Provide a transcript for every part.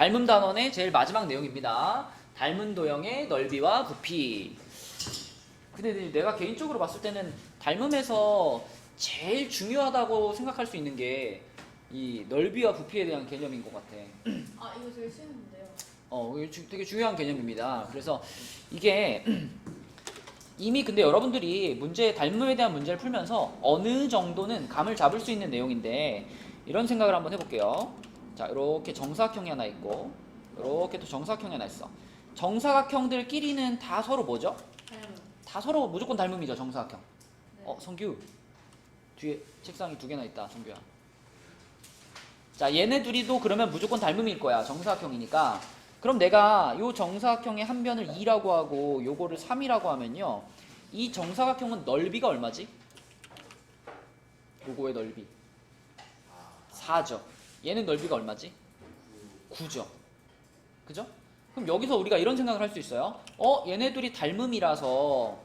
닮은 단원의 제일 마지막 내용입니다. 닮은 도형의 넓이와 부피. 근데 내가 개인적으로 봤을 때는 닮음에서 제일 중요하다고 생각할 수 있는 게 이 넓이와 부피에 대한 개념인 것 같아. 아 이거 되게 쉬운데요. 어, 이게 되게 중요한 개념입니다. 그래서 이게 이미 근데 여러분들이 문제 닮음에 대한 문제를 풀면서 어느 정도는 감을 잡을 수 있는 내용인데 이런 생각을 한번 해볼게요. 자, 이렇게 정사각형이 하나 있고 이렇게 또 정사각형이 하나 있어. 정사각형들끼리는 다 서로 뭐죠? 다 서로 무조건 닮음이죠, 정사각형. 네. 어, 성규 뒤에 책상이 두 개나 있다, 성규야. 자, 얘네 둘이도 그러면 무조건 닮음일 거야, 정사각형이니까. 그럼 내가 요 정사각형의 한 변을 2라고 하고 요거를 3이라고 하면요. 이 정사각형은 넓이가 얼마지? 요거의 넓이. 4죠. 얘는 넓이가 얼마지? 9죠. 그죠? 그럼 여기서 우리가 이런 생각을 할 수 있어요. 어, 얘네 둘이 닮음이라서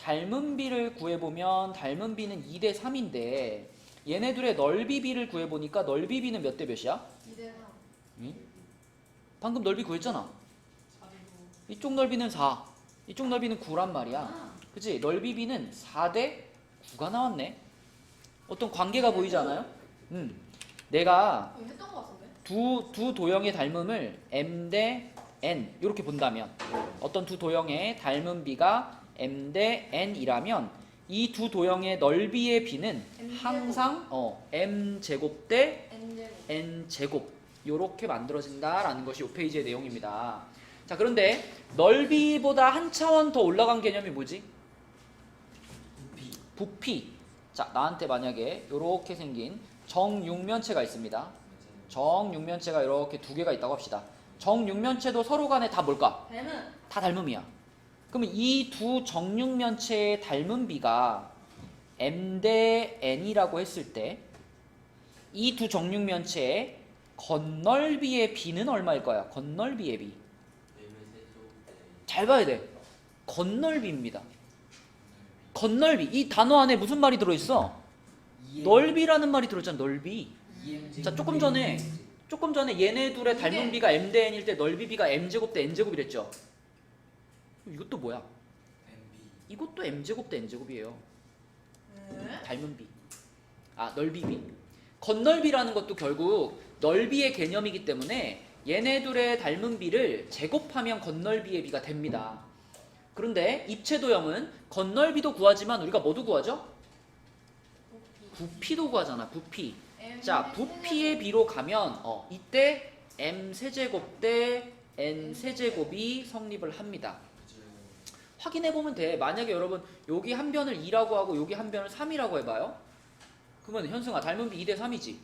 닮은 비를 구해보면 닮은 비는 2대 3인데 얘네 둘의 넓이 비를 구해보니까 넓이 비는 몇 대 몇이야? 2대 3. 응? 방금 넓이 구했잖아. 이쪽 넓이는 4, 이쪽 넓이는 9란 말이야. 아, 그치? 넓이 비는 4대 9가 나왔네. 어떤 관계가 보이지 않아요? 음. 내가 했던 같은데? 두, 두 도형의 닮음을 m 대 n 이렇게 본다면 어떤 두 도형의 닮은 비가 m 대 n이라면 이 두 도형의 넓이의 비는 M 제곱. 항상 어, m 제곱 대 n 제곱. n 제곱 이렇게 만들어진다라는 것이 이 페이지의 내용입니다. 자 그런데 넓이보다 한 차원 더 올라간 개념이 뭐지? 부피 부피. 자 나한테 만약에 이렇게 생긴 정육면체가 있습니다. 정육면체가 이렇게 두 개가 있다고 합시다. 정육면체도 서로 간에 다 뭘까? 닮은. 다 닮음이야. 그러면 이 두 정육면체의 닮은 비가 m 대 n이라고 했을 때 이 두 정육면체의 건널비의 비는 얼마일 거야? 건널비의 비. 잘 봐야 돼. 건널비입니다. 건널비. 이 단어 안에 무슨 말이 들어있어? 넓이라는 말이 들어있잖아. 넓이. 자, 조금 전에 조금 전에 얘네 둘의 닮은 비가 m 대 n일 때 넓이 비가 m 제곱 대 n 제곱이랬죠. 이것도 뭐야? 이것도 m 제곱 대 n 제곱이에요. 네. 닮은 비. 아, 넓이 비. 건널비라는 것도 결국 넓이의 개념이기 때문에 얘네 둘의 닮은 비를 제곱하면 건널비의 비가 됩니다. 그런데 입체 도형은 건널비도 구하지만 우리가 뭐도 구하죠? 부피도 구하잖아. 부피. 자, 의 부피의 비로 가면 어, 이때 m 세제곱 대 n 세제곱이 성립을 합니다. 확인해 보면 돼. 만약에 여러분 여기 한 변을 2라고 하고 여기 한 변을 3이라고 해 봐요. 그러면 현승아 닮은 비 2 대 3이지.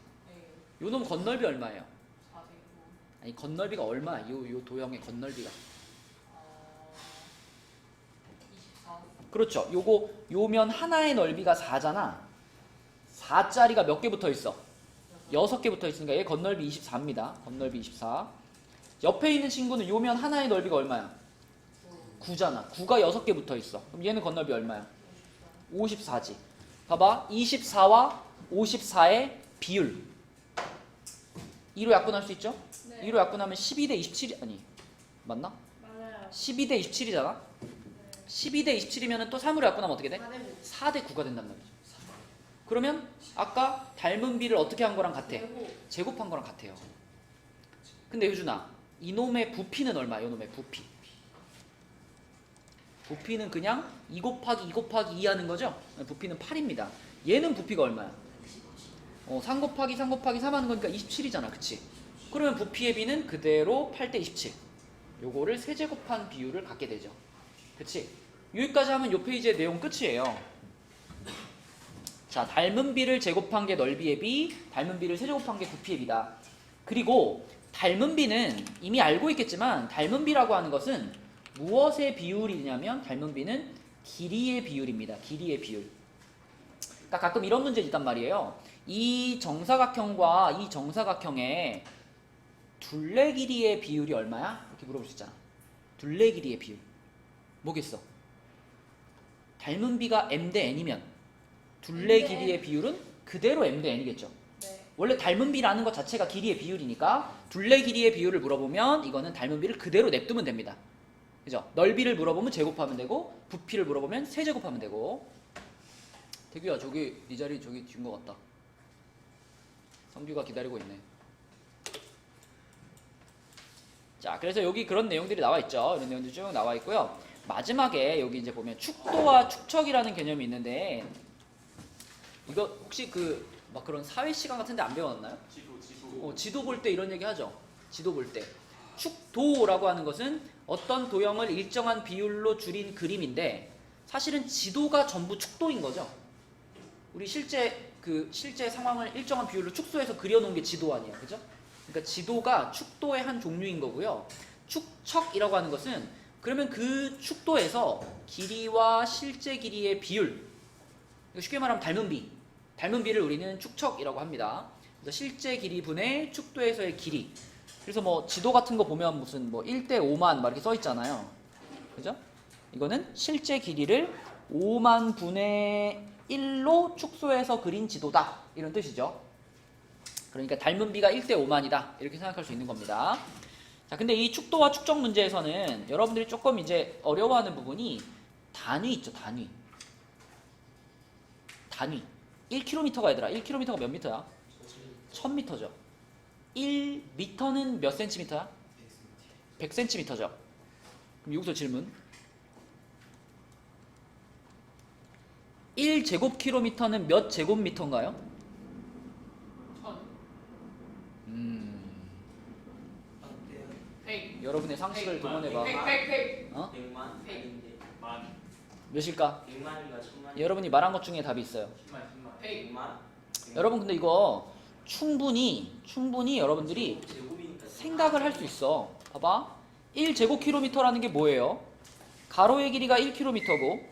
요놈 건널비 얼마예요? 아니 건널비가 얼마야? 요, 요 도형의 건널비가. 그렇죠. 요거 요면 하나의 넓이가 4잖아. 4짜리가 몇 개 붙어 있어? 6개 붙어 있으니까 얘 건널비 24입니다. 건널비 24. 옆에 있는 친구는 요면 하나의 넓이가 얼마야? 9잖아. 9가 6개 붙어 있어. 그럼 얘는 건널비 얼마야? 54지. 봐봐. 24와 54의 비율. 2로 약분할 수 있죠? 네. 2로 약분하면 12대 27이 아니. 맞나? 맞아요. 12대 27이잖아. 12대 27이면 또 3으로 약분하면 어떻게 돼? 4대 4대 9가 된단 말이죠. 그러면 아까 닮은 비를 어떻게 한 거랑 같아? 제곱. 제곱한 거랑 같아요. 근데 효준아, 이놈의 부피는 얼마야? 이놈의 부피. 부피는 그냥 2 곱하기 2 곱하기 2 하는 거죠? 부피는 8입니다. 얘는 부피가 얼마야? 어, 3 곱하기 3 곱하기 3 하는 거니까 27이잖아. 그치? 그러면 부피의 비는 그대로 8대 27. 요거를 세제곱한 비율을 갖게 되죠. 그치? 여기까지 하면 요 페이지의 내용 끝이에요. 자, 닮은 비를 제곱한 게 넓이의 비, 닮은 비를 세제곱한 게 부피의 비다. 그리고 닮은 비는 이미 알고 있겠지만 닮은 비라고 하는 것은 무엇의 비율이냐면 닮은 비는 길이의 비율입니다. 길이의 비율. 그러니까 가끔 이런 문제 있단 말이에요. 이 정사각형과 이 정사각형의 둘레 길이의 비율이 얼마야? 이렇게 물어볼 수 있잖아. 둘레 길이의 비율. 뭐겠어? 닮은 비가 m 대 n이면 둘레 대 길이의 비율은 그대로 m 대 n이겠죠. 네. 원래 닮은 비라는 것 자체가 길이의 비율이니까 둘레 길이의 비율을 물어보면 이거는 닮은 비를 그대로 냅두면 됩니다. 그죠? 넓이를 물어보면 제곱하면 되고 부피를 물어보면 세제곱하면 되고 대규야 저기 네 자리 저기 뒤인 것 같다. 성규가 기다리고 있네. 자, 그래서 여기 그런 내용들이 나와 있죠. 이런 내용들이 쭉 나와 있고요. 마지막에 여기 이제 보면 축도와 축척이라는 개념이 있는데 이거 혹시 그 막 그런 사회 시간 같은데 안 배웠나요? 지도 지도 어, 지도 볼 때 이런 얘기 하죠. 지도 볼 때. 축도라고 하는 것은 어떤 도형을 일정한 비율로 줄인 그림인데 사실은 지도가 전부 축도인 거죠. 우리 실제 그 실제 상황을 일정한 비율로 축소해서 그려놓은 게 지도 아니에요, 그죠? 그러니까 지도가 축도의 한 종류인 거고요. 축척이라고 하는 것은 그러면 그 축도에서 길이와 실제 길이의 비율, 쉽게 말하면 닮은 비, 닮은 비를 우리는 축척이라고 합니다. 그래서 실제 길이 분의 축도에서의 길이. 그래서 뭐 지도 같은 거 보면 무슨 뭐 1대 5만 막 이렇게 써 있잖아요. 그죠? 이거는 실제 길이를 5만 분의 1로 축소해서 그린 지도다. 이런 뜻이죠. 그러니까 닮은 비가 1대 5만이다. 이렇게 생각할 수 있는 겁니다. 자, 근데 이 축도와 축적 문제에서는 여러분들이 조금 이제 어려워하는 부분이 단위 있죠, 단위. 단위. 1km가 얘들아. 1km가 몇 미터야? 1000m죠. 1m는 몇 센티미터야? 100cm죠. 그럼 여기서 질문. 1제곱킬로미터는 몇 제곱미터인가요? 천 음. 여러분의 상식을 동원해봐. 어? 100만 백. 아닌데 만. 몇일까? 100만인가 1000만 여러분이 말한 것 중에 답이 있어요. 10만 10만 백. 100만 여러분 근데 이거 충분히 충분히 여러분들이 생각을 할 수 있어. 봐봐. 1제곱킬로미터라는 게 뭐예요? 가로의 길이가 1km고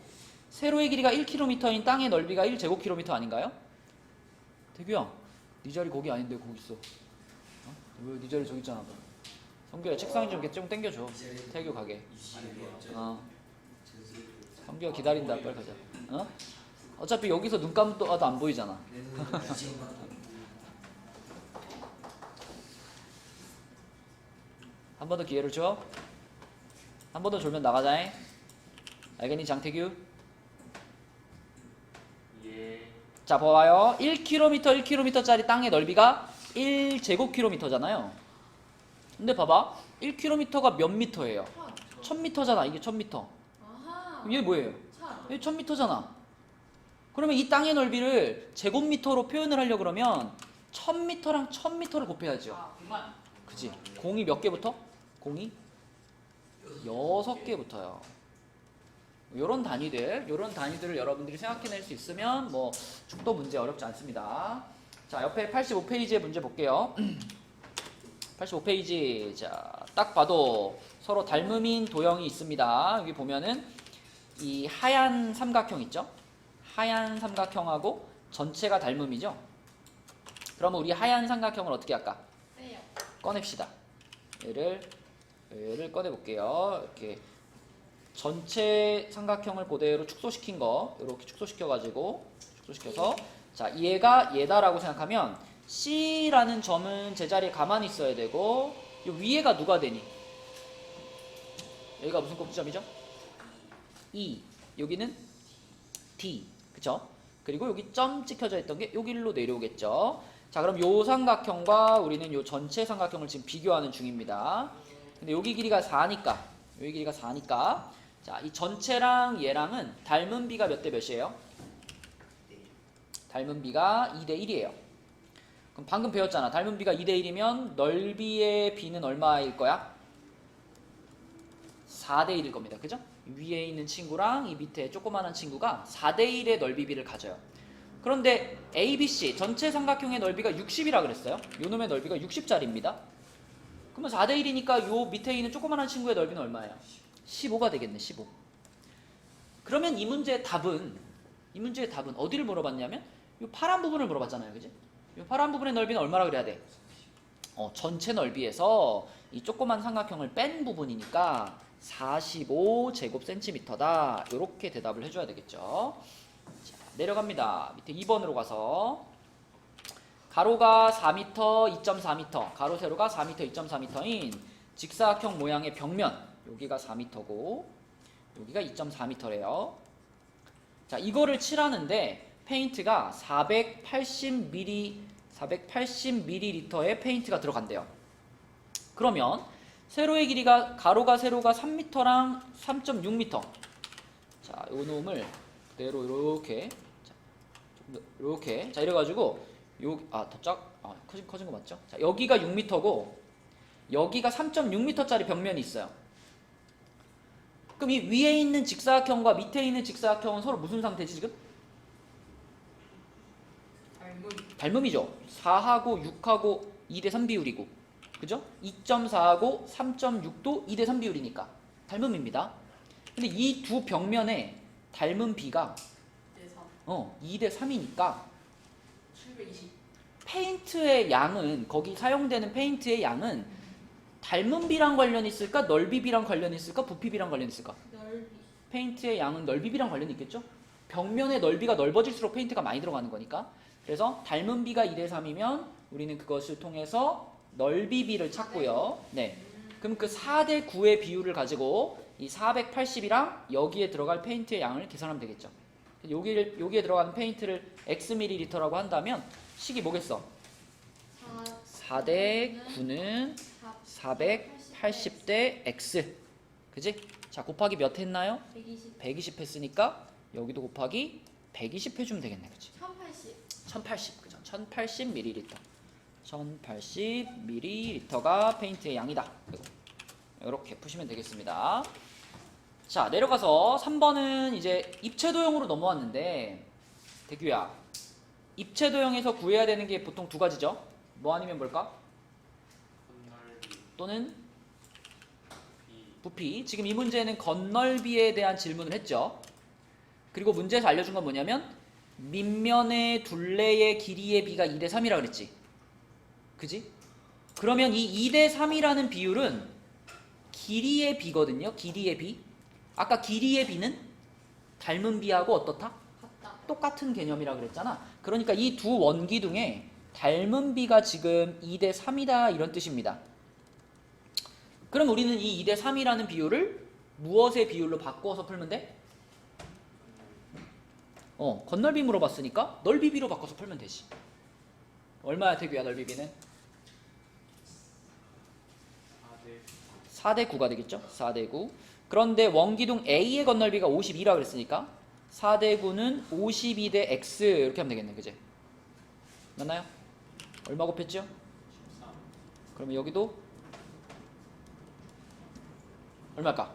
세로의 길이가 1km인 땅의 넓이가 1제곱킬로미터 아닌가요? 대규야, 네 자리 거기 아닌데 거기 있어. 어? 왜네 자리 저기 있잖아. 성규야 책상에 좀, 좀 당겨줘. 태규 가게. 어. 성규가 기다린다. 빨리 가자. 어? 어차피 여기서 눈 감아도 안 보이잖아. 한 번 더 기회를 줘. 한 번 더 졸면 나가자잉. 알겠니 장태규? 예 자 봐봐요. 1km 1km짜리 땅의 넓이가 1제곱킬로미터잖아요. 근데 봐봐. 1km가 몇 미터예요? 천. 1000m잖아. 이게 1000m. 아하. 이게 뭐예요? 천. 이게 1000m잖아. 그러면 이 땅의 넓이를 제곱미터로 표현을 하려 그러면 1000m랑 1000m를 곱해야죠. 아, 백만. 그지? 공이 몇 개부터? 공이 여섯 개부터요. 요런 단위들, 요런 단위들을 여러분들이 생각해낼 수 있으면 뭐 축도 문제 어렵지 않습니다. 자, 옆에 85페이지의 문제 볼게요. 85페이지. 자, 딱 봐도 서로 닮음인 도형이 있습니다. 여기 보면은 이 하얀 삼각형 있죠? 하얀 삼각형하고 전체가 닮음이죠? 그러면 우리 하얀 삼각형을 어떻게 할까? 빼요. 꺼냅시다. 얘를 얘를 꺼내 볼게요. 이렇게 전체 삼각형을 그대로 축소시킨 거 이렇게 축소시켜 가지고 축소시켜서 자 얘가 얘다라고 생각하면 C라는 점은 제자리에 가만히 있어야 되고 이 위에가 누가 되니? 여기가 무슨 꼭지점이죠? E 여기는 D 그쵸? 그리고 여기 점 찍혀져 있던 게 여기로 내려오겠죠. 자 그럼 요 삼각형과 우리는 요 전체 삼각형을 지금 비교하는 중입니다. 근데 여기 길이가 4니까 여기 길이가 4니까 자 이 전체랑 얘랑은 닮은 비가 몇 대 몇이에요? 닮은 비가 2대 1이에요. 그럼 방금 배웠잖아. 닮은 비가 2대 1이면 넓이의 비는 얼마일 거야? 4대 1일 겁니다. 그죠? 위에 있는 친구랑 이 밑에 조그마한 친구가 4대 1의 넓이 비를 가져요. 그런데 ABC 전체 삼각형의 넓이가 60이라 그랬어요. 요 놈의 넓이가 60짜리입니다. 그러면 4대 1이니까 요 밑에 있는 조그마한 친구의 넓이는 얼마예요? 15가 되겠네. 15. 그러면 이 문제의 답은 이 문제의 답은 어디를 물어봤냐면 요 파란 부분을 물어봤잖아요. 그지? 요 파란 부분의 넓이는 얼마라 그래야 돼? 어, 전체 넓이에서 이 조그만 삼각형을 뺀 부분이니까 45 제곱센티미터다. 이렇게 대답을 해줘야 되겠죠. 자, 내려갑니다. 밑에 2번으로 가서 가로가 4m, 2.4m, 가로 세로가 4m, 2.4m인 직사각형 모양의 벽면 여기가 4m고 여기가 2.4m래요. 자, 이거를 칠하는데 페인트가 480ml 480ml의 페인트가 들어간대요. 그러면 세로의 길이가 가로가 세로가 3m랑 3.6m. 자, 요 놈을 그대로 이렇게 자, 이렇게 자 이래 가지고 요아더 작, 아 커진 커진 거 맞죠? 자 여기가 6m고 여기가 3.6m짜리 벽면이 있어요. 그럼 이 위에 있는 직사각형과 밑에 있는 직사각형은 서로 무슨 상태지 지금? 알고 닮음이죠. 4하고 6하고 2대 3 비율이고. 그죠? 2.4하고 3.6도 2대 3 비율이니까 닮음입니다. 근데 이 두 벽면의 닮음 비가 어, 2대 3이니까 720 페인트의 양은 거기 사용되는 페인트의 양은 닮은 비랑 관련이 있을까? 넓이 비랑 관련이 있을까? 부피 비랑 관련이 있을까? 넓이. 페인트의 양은 넓이 비랑 관련이 있겠죠? 벽면의 넓이가 넓어질수록 페인트가 많이 들어가는 거니까. 그래서 닮은 비가 2대 3이면 우리는 그것을 통해서 넓이 비를 찾고요 네 그럼 그 4대 9의 비율을 가지고 이 480이랑 여기에 들어갈 페인트의 양을 계산하면 되겠죠 여기를, 여기에 들어가는 페인트를 x ml라고 한다면 식이 뭐겠어 4 4대 9는 480대 x. 그지? 자, 곱하기 몇 했나요? 120 120 했으니까 여기도 곱하기 120 해주면 되겠네. 그지? 1080 1080. 그죠? 1080ml. 1080ml가 페인트의 양이다. 이렇게 푸시면 되겠습니다. 자, 내려가서 3번은 이제 입체 도형으로 넘어왔는데 대규야. 입체 도형에서 구해야 되는 게 보통 두 가지죠. 뭐 아니면 뭘까? 또는 비 부피. 지금 이 문제는 건널비에 대한 질문을 했죠. 그리고 문제에서 알려준 건 뭐냐면 밑면의 둘레의 길이의 비가 2대 3이라 그랬지. 그지? 그러면 이 2대 3이라는 비율은 길이의 비거든요. 길이의 비. 아까 길이의 비는 닮은 비하고 어떻다? 똑같은 개념이라 그랬잖아. 그러니까 이 두 원기둥에 닮은 비가 지금 2대 3이다 이런 뜻입니다. 그럼 우리는 이 2대 3이라는 비율을 무엇의 비율로 바꿔서 풀면 돼? 어, 건널비 물어봤으니까 넓이비로 바꿔서 풀면 되지. 얼마야 태규야 넓이비는? 4대 4대 9가 되겠죠? 4대 9. 그런데 원기둥 A의 건널비가 52라 그랬으니까 4대 9는 52 대 X 이렇게 하면 되겠네. 그제? 맞나요? 얼마 곱했죠? 13 그러면 여기도 얼마일까?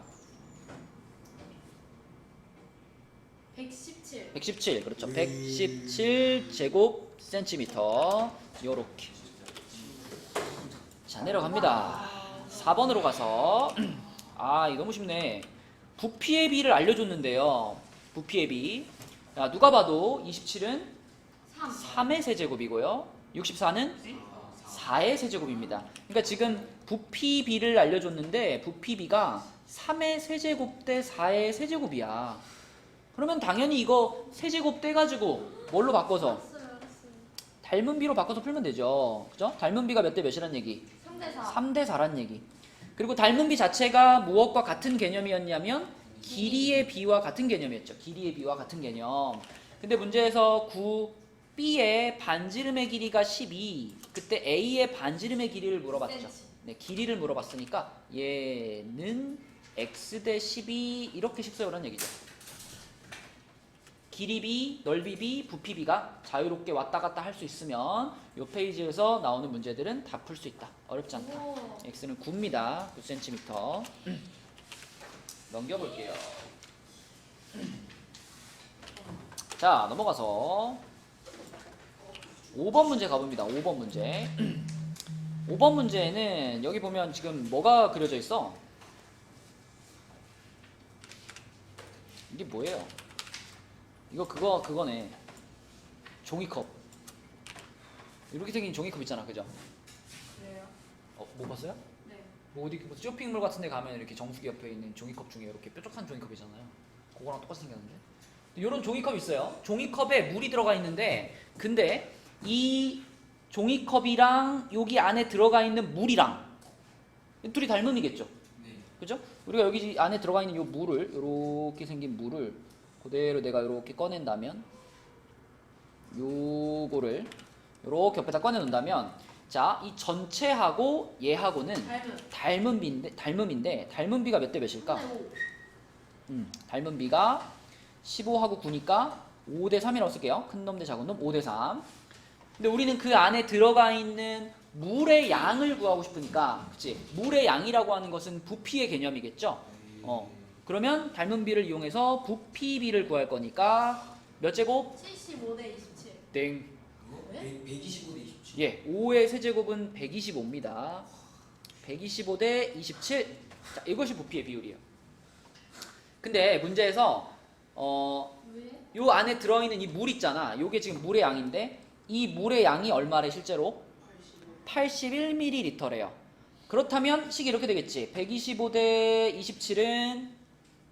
117 117. 그렇죠. 117 제곱 센티미터. 요렇게. 자, 내려갑니다. 4번으로 가서 아, 이거 너무 쉽네. 부피의 비를 알려줬는데요. 부피의 비. 자, 누가 봐도 27은 3 3의 세제곱이고요. 64는 4의 세제곱입니다. 그러니까 지금 부피 비를 알려줬는데 부피 비가 3의 세제곱 대 4의 세제곱이야. 그러면 당연히 이거 세제곱 떼가지고 뭘로 바꿔서 닮은 비로 바꿔서 풀면 되죠. 그죠? 닮은 비가 몇 대 몇이란 얘기? 3대 4 3대 4란 얘기. 그리고 닮은 비 자체가 무엇과 같은 개념이었냐면 길이의 비와 같은 개념이었죠. 길이의 비와 같은 개념. 근데 문제에서 9B의 반지름의 길이가 12. 그때 A의 반지름의 길이를 물어봤죠. 네, 길이를 물어봤으니까 얘는 x 대 12 이렇게 식서요라는 얘기죠. 길이비, 넓이비, 부피비가 자유롭게 왔다 갔다 할 수 있으면 이 페이지에서 나오는 문제들은 다 풀 수 있다. 어렵지 않다. 오 x는 9입니다. 9cm. 넘겨볼게요. 자, 넘어가서 5번 문제 가봅니다. 5번 문제. 5번 문제는 여기 보면 지금 뭐가 그려져 있어? 이게 뭐예요? 이거 그거 그거네. 종이컵. 이렇게 생긴 종이컵 있잖아, 그죠? 그래요? 어, 못 봤어요? 네 뭐 어디 뭐 쇼핑몰 같은 데 가면 이렇게 정수기 옆에 있는 종이컵 중에 이렇게 뾰족한 종이컵이잖아요. 그거랑 똑같이 생겼는데. 이런 종이컵 있어요. 종이컵에 물이 들어가 있는데 근데 이 종이컵이랑 여기 안에 들어가 있는 물이랑 둘이 닮음이겠죠. 네. 그죠? 우리가 여기 안에 들어가 있는 요 물을 이렇게 생긴 물을 그대로 내가 이렇게 꺼낸다면 요거를 이렇게 옆에다 꺼내 놓는다면 자, 이 전체하고 얘하고는 닮은. 닮은 비인데 닮음인데 닮은 비가 몇 대 몇일까? 3대 5. 음, 닮은 비가 15하고 9니까 5 대 3이라고 쓸게요. 큰 놈 대 작은 놈 5 대 3. 근데 우리는 그 안에 들어가 있는 물의 양을 구하고 싶으니까, 그치? 물의 양이라고 하는 것은 부피의 개념이겠죠? 어. 그러면 닮은 비를 이용해서 부피 비를 구할 거니까 몇 제곱? 75대 27. 땡. 네? 125대 27. 예, 5의 세제곱은 125입니다. 125대 27. 자, 이것이 부피의 비율이에요. 근데 문제에서 어, 왜? 요 안에 들어있는 이 물 있잖아. 요게 지금 물의 양인데 이 물의 양이 얼마래 실제로? 81ml래요. 그렇다면 식이 이렇게 되겠지. 125대 27은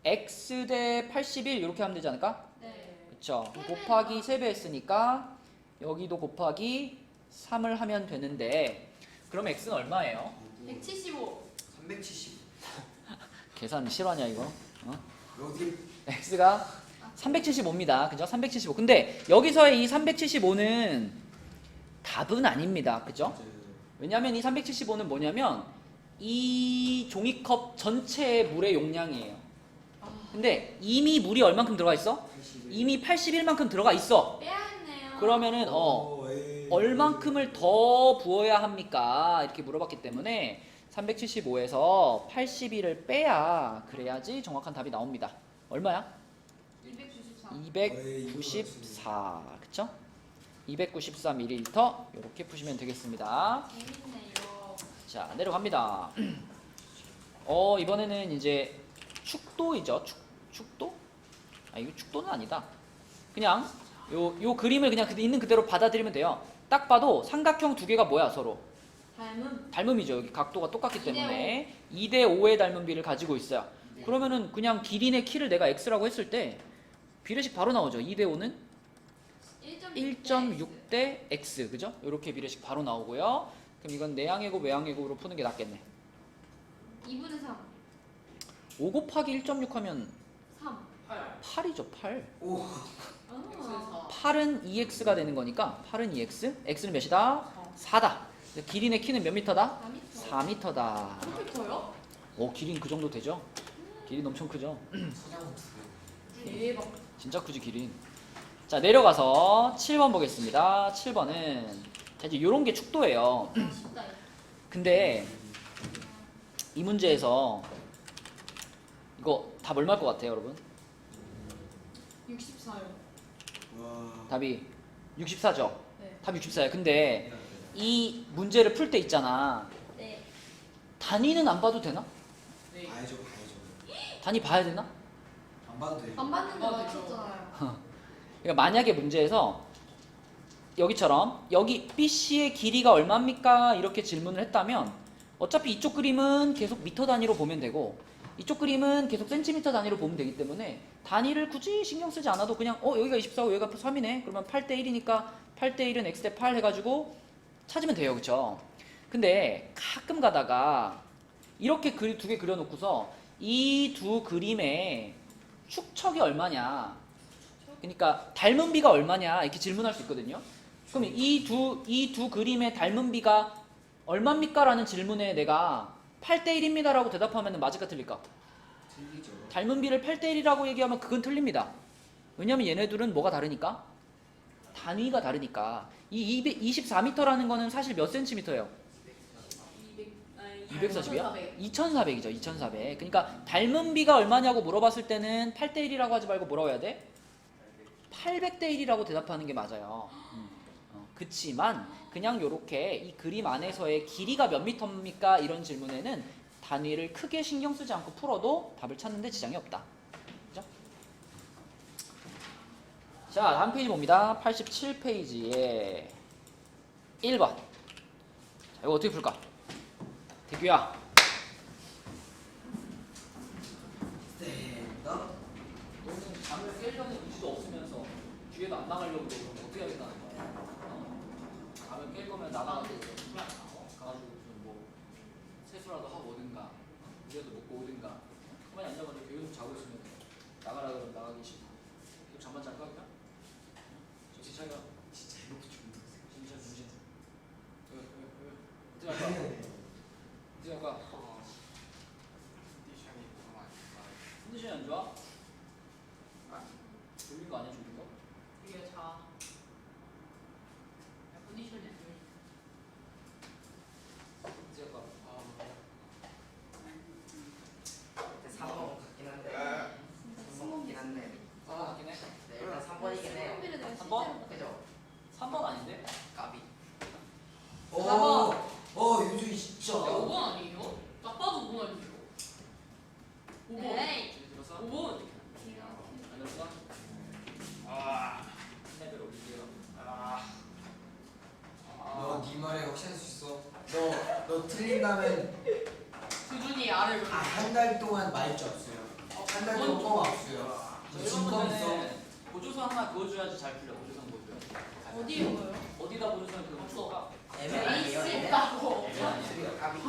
x 대 81 이렇게 하면 되지 않을까? 네. 그쵸. 세 곱하기 배네요. 3배 했으니까 여기도 곱하기 3을 하면 되는데 그럼 x는 얼마예요? 175. 370. 계산 실화냐 이거? 어? 어디? x가 375입니다. 그죠? 375. 근데 여기서의 이 375는 답은 아닙니다. 그죠? 왜냐하면 이 375는 뭐냐면 이 종이컵 전체의 물의 용량이에요. 아, 근데 이미 물이 얼만큼 들어가 있어? 81. 이미 81만큼 들어가 있어. 빼야 했네요. 그러면은 어. 얼만큼을 더 부어야 합니까? 이렇게 물어봤기 때문에 375에서 81을 빼야 그래야지 정확한 답이 나옵니다. 얼마야? 294. 294. 그쵸? 294ml 이렇게 푸시면 되겠습니다. 재밌네요. 자 내려갑니다. 어 이번에는 이제 축도이죠. 축, 축도? 아 이거 축도는 아니다. 그냥 요, 요 그림을 그냥 그- 있는 그대로 받아들이면 돼요. 딱 봐도 삼각형 두 개가 뭐야 서로? 닮은. 닮음이죠. 여기 각도가 똑같기 2대 때문에 2대 5의 닮은 비를 가지고 있어요. 네. 그러면은 그냥 기린의 키를 내가 x라고 했을 때 비례식 바로 나오죠. 2대 5는 1.6대 x 그죠? 이렇게 비례식 바로 나오고요. 그럼 이건 곱 외항의 곱으로 푸는 게 낫겠네. 2분의 3. 5 곱하기 1.6 하면 3. 8이죠. 8. 오. 아. 8은 2x가 되는 거니까 8은 2x. x는 몇이다? 4다. 기린의 키는 몇 미터다? 4m. 4미터다. 그렇게 커요? 오, 기린 그 정도 되죠? 기린 엄청 크죠? 대박. 진짜 크지 기린. 자 내려가서 7번 보겠습니다. 7번은 자 이제 요런 게 축도예요. 근데 이 문제에서 이거 답 얼마일 것 같아요, 여러분? 64요. 와. 답이 64죠. 네. 답 64예요. 근데 이 문제를 풀 때 있잖아. 네. 단위는 안 봐도 되나? 봐야죠, 봐야죠. 단위 봐야 되나? 안 봐도 돼요. 안 아, 네, 맞췄잖아요. 그러니까 만약에 문제에서 여기처럼 여기 BC의 길이가 얼마입니까? 이렇게 질문을 했다면 어차피 이쪽 그림은 계속 미터 단위로 보면 되고 이쪽 그림은 계속 센티미터 단위로 보면 되기 때문에 단위를 굳이 신경 쓰지 않아도 그냥 어 여기가 24고 여기가 3이네 그러면 8대 1이니까 8대 1은 x대 8 해가지고 찾으면 돼요 그쵸? 근데 가끔 가다가 이렇게 두개 그려놓고서 이 두 그림의 축척이 얼마냐 그러니까 닮은 비가 얼마냐 이렇게 질문할 수 있거든요. 그럼 이 두 이 두 그림의 닮은 비가 얼마입니까 라는 질문에 내가 8대 1입니다라고 대답하면 맞을까 틀릴까? 틀리죠. 닮은 비를 8대 1이라고 얘기하면 그건 틀립니다. 왜냐면 얘네들은 뭐가 다르니까? 단위가 다르니까. 이 24m라는 거는 사실 몇 센티미터예요? 240이야? 2400이죠. 2400. 그러니까 닮은 비가 얼마냐고 물어봤을 때는 8대 1이라고 하지 말고 뭐라고 해야 돼? 800대 1이라고 대답하는 게 맞아요. 음. 어, 그치만 그냥 요렇게 이 그림 안에서의 길이가 몇 미터입니까? 이런 질문에는 단위를 크게 신경 쓰지 않고 풀어도 답을 찾는 데 지장이 없다. 그죠? 자, 다음 페이지 봅니다. 87페이지에 1번. 자, 이거 어떻게 풀까? 대규야. 스탠더. 너는 잠을 깰려는 의지도 없으면서 뒤에도 안 나가려고 그러고 어떻게 하겠다는 거야? 어? 잠을 깰 거면 나가가지고 어, 가가지고 무슨 뭐 세수라도 하고 오든가 우리라도 먹고 오든가 가만히 앉아가지고 교육 자고 있으면 나가라 그러면 나가기 싫고 또 잠만 잘까 그냥? 정신 차려 진짜 이거 좀 진짜 정신? 어떻게 할 거야? 어떻게 할 거야? 컨디션이 너무 안 좋아요. 컨디션이 안 좋아? 아, 졸린 거 아니야 졸린 거? 이게 자. 컨디션이 안 좋아. 어떻게 할 거야? 일단 3번 같긴 한데 3번이긴 한데 아 맞긴 해 네, 일단 3번이긴 해요 스몬비를 내가 한 번? 실제로 그죠? 3번 아닌데? 까비 어, 어, 유준이 진짜. 야, 5번 아니에요? 딱 봐도 5번 아니에요? 5번. 네. 들었어? 5번. 안 들었어? 아, 레벨 올릴게요 아, 너네 말에 확신할 수 있어. 너, 너 틀린다면 수준이 아래로. 아, 한 달 동안 말자 없어요. 한 달 동안 뻥 없어요. 저너 1번 진검 있어. 문제는 보조선 하나 그어줘야지 잘 풀려 보조선 그어줘야지 어디에 보여요? 어디다 보조선 그거 풀까? 아니에요 AC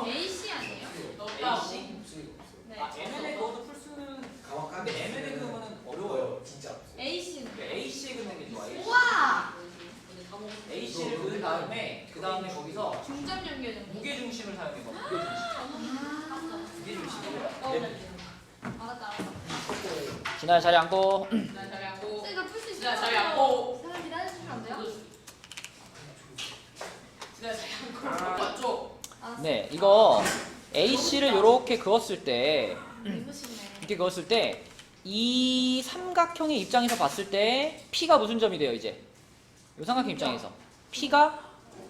AC 아니에요? AC? 네. 아 MN에 그어도 풀 수는 근데 MN에 그으면 어려워요 진짜. AC는. 그러니까 AC에 긋는 게 좋아 AC. 우와! AC를 그은 다음에 그 다음에 거기서 중점 연결 정도. 무게 중심을 사용해 봐 무게 중심 아. 무게 중심이 알았다, 알았다. 진아야 자리 앉고 나 자리 앉고. 이거 풀수 있어. 진아 자리 앉고. 사람 기다려주시면 안 돼요? 알았어. 네 이거 AC를 이렇게 그었을 때. 이렇게 그었을 때 이 삼각형의 입장에서 봤을 때 P가 무슨 점이 돼요 이제 이 삼각형 입장에서 P가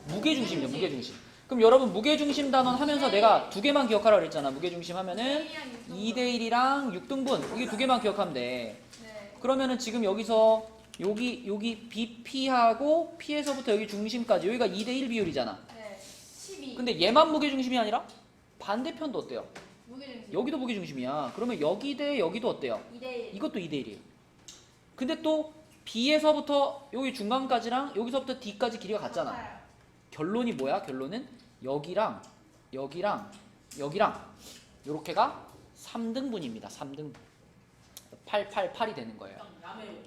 무게중심이죠 무게중심 그럼 여러분 무게중심 단원 하면서 내가 두 개만 기억하라 그랬잖아 무게중심 하면은 2대1이랑 6등분 이게 두 개만 기억하면 돼 네. 그러면은 지금 여기서 여기 여기 BP하고 P에서부터 여기 중심까지 여기가 2대 1 비율이잖아 네. 12. 근데 얘만 무게 중심이 아니라 반대편도 어때요? 무게중심. 여기도 무게 중심이야 그러면 여기 대 여기도 어때요? 2대 1. 이것도 2대 1이에요. 근데 또 B에서부터 여기 중간까지랑 여기서부터 D까지 길이가 같잖아. 결론이 뭐야? 결론은 여기랑 여기랑 여기랑 요렇게가 3등분입니다. 3등분. 8, 8, 8이 되는 거예요.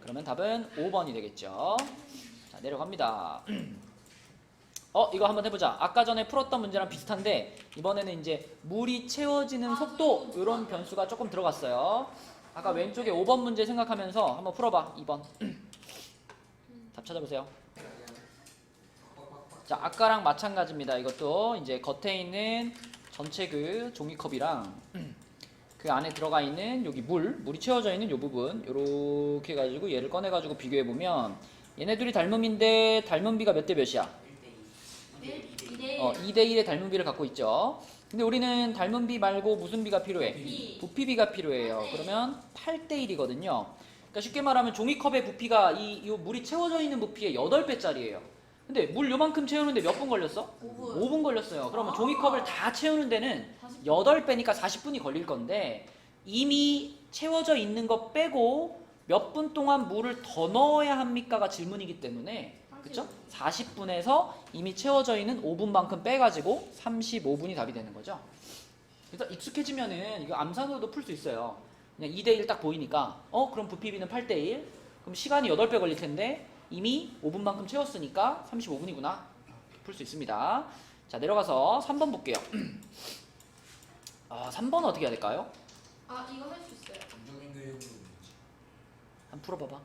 그러면 답은 5번이 되겠죠. 자, 내려갑니다. 어, 이거 한번 해보자. 아까 전에 풀었던 문제랑 비슷한데 이번에는 이제 물이 채워지는 속도 이런 변수가 조금 들어갔어요. 아까 왼쪽에 5번 문제 생각하면서 한번 풀어봐. 2번. 답 찾아보세요. 자, 아까랑 마찬가지입니다. 이것도 이제 겉에 있는 전체 그 종이컵이랑 그 안에 들어가 있는 여기 물, 물이 채워져 있는 요 부분 요렇게 해가지고 얘를 꺼내 가지고 비교해 보면 얘네들이 닮음인데 닮은 비가 몇 대 몇이야? 1, 1대2 2대1. 어, 2대 1의 닮은 비를 갖고 있죠. 근데 우리는 닮은 비 말고 무슨 비가 필요해? 부피비가 필요해요. 그러면 8대 1이거든요. 그러니까 쉽게 말하면 종이컵의 부피가 이, 이 물이 채워져 있는 부피의 8배짜리예요. 근데 물 요만큼 채우는데 몇 분 걸렸어? 5분. 5분 걸렸어요. 그러면 종이컵을 다 채우는 데는 40분. 8배니까 40분이 걸릴 건데 이미 채워져 있는 거 빼고 몇 분 동안 물을 더 넣어야 합니까가 질문이기 때문에 그쵸? 40분에서 이미 채워져 있는 5분만큼 빼가지고 35분이 답이 되는 거죠. 그래서 익숙해지면은 이거 암산으로도 풀 수 있어요. 그냥 2대1 딱 보이니까 어 그럼 부피비는 8대1 그럼 시간이 8배 걸릴 텐데 이미 5분만큼 채웠으니까 35분이구나 풀 수 있습니다. 자 내려가서 3번 볼게요. 아 3번 어떻게 해야 될까요? 아, 이거 할 수 있어요. 한번 풀어봐봐.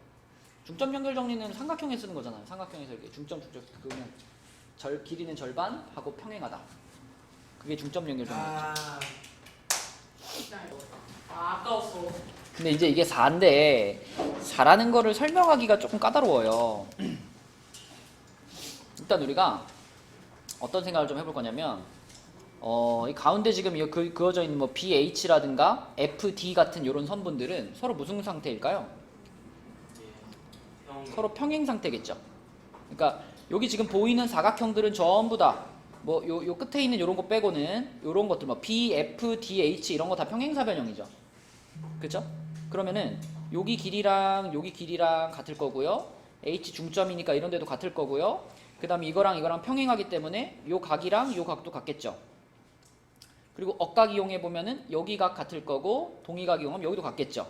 중점 연결 정리는 삼각형에 쓰는 거잖아요. 삼각형에서 이렇게 중점 중점 그러면 절 길이는 절반 하고 평행하다. 그게 중점 연결 정리. 아, 아, 아까웠어. 근데 이제 이게 4인데 4라는 거를 설명하기가 조금 까다로워요. 일단 우리가 어떤 생각을 좀 해볼 거냐면 어, 이 가운데 지금 그, 그어져 있는 뭐 BH라든가 FD 같은 이런 선분들은 서로 무슨 상태일까요? 형. 서로 평행 상태겠죠. 그러니까 여기 지금 보이는 사각형들은 전부 다 뭐 요 요 끝에 있는 요런 거 빼고는 요런 것들 뭐 B, F, D, H 이런 거 다 평행사변형이죠. 그렇죠? 그러면은 여기 길이랑 여기 길이랑 같을 거고요. H 중점이니까 이런 데도 같을 거고요. 그 다음에 이거랑 이거랑 평행하기 때문에 요 각이랑 요 각도 같겠죠. 그리고 억각 이용해 보면은 여기 각 같을 거고 동의각 이용하면 여기도 같겠죠.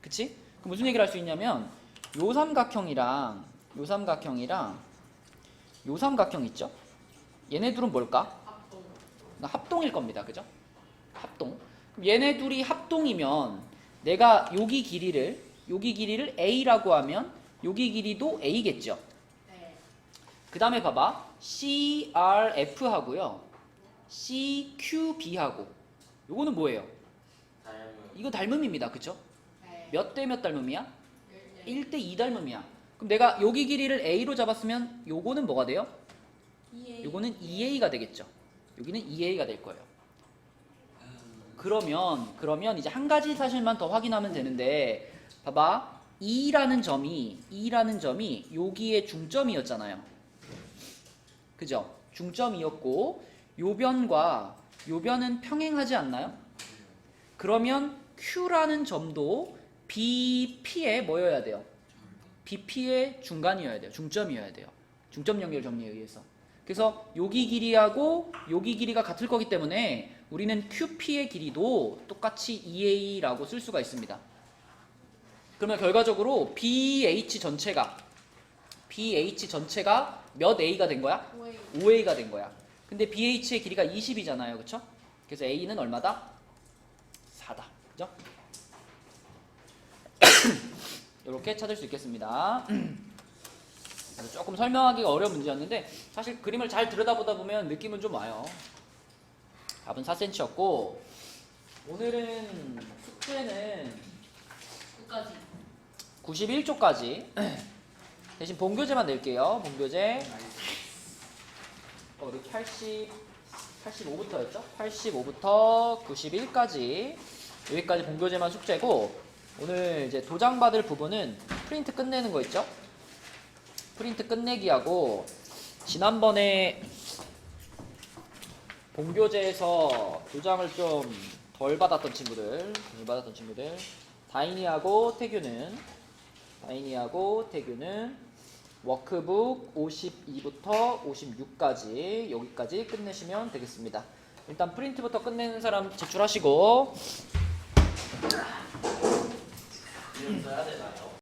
그치? 그 무슨 얘기를 할 수 있냐면 요 삼각형이랑 요 삼각형이랑 요 삼각형 있죠? 얘네 둘은 뭘까? 합동. 합동일 겁니다. 그죠? 합동. 그럼 얘네 둘이 합동이면 내가 여기 길이를 여기 길이를 A라고 하면 여기 길이도 A겠죠. 네. 그 다음에 봐봐. CRF 하고요. CQB 하고. 요거는 뭐예요? 이거 닮음입니다. 그쵸? 네. 몇대 몇 닮음이야? 일. 1대 2 닮음이야. 그럼 내가 여기 길이를 A로 잡았으면 요거는 뭐가 돼요? 요거는 2A가 되겠죠. 여기는 2A가 될 거예요. 그러면 그러면 이제 한 가지 사실만 더 확인하면 되는데 봐봐. 2라는 점이 2라는 점이 여기에 중점이었잖아요. 그죠? 중점이었고 요변과 요변은 평행하지 않나요? 그러면 Q라는 점도 BP에 뭐여야 돼요? BP의 중간이어야 돼요. 중점이어야 돼요. 중점 연결 정리에 의해서. 그래서 여기 길이하고 여기 길이가 같을 거기 때문에 우리는 QP의 길이도 똑같이 2A라고 쓸 수가 있습니다. 그러면 결과적으로 BH 전체가 BH 전체가 몇 A가 된 거야? 오해. 5A가 된 거야. 근데 BH의 길이가 20이잖아요. 그쵸? 그래서 A는 얼마다? 4다. 그죠? 이렇게 찾을 수 있겠습니다. 조금 설명하기가 어려운 문제였는데 사실 그림을 잘 들여다보다 보면 느낌은 좀 와요. 답은 4cm였고 오늘은 숙제는 끝까지. 91쪽까지 대신 본교재만 낼게요. 본교재 어, 우리 80 85부터였죠? 85부터 91까지 여기까지 본교재만 숙제고 오늘 이제 도장 받을 부분은 프린트 끝내는 거 있죠? 프린트 끝내기하고 지난번에 본교재에서 도장을 좀 덜 받았던 친구들, 덜 받았던 친구들 다인이하고 태규는 다인이하고 태규는 워크북 52부터 56까지 여기까지 끝내시면 되겠습니다. 일단 프린트부터 끝내는 사람 제출하시고 써야 되나요?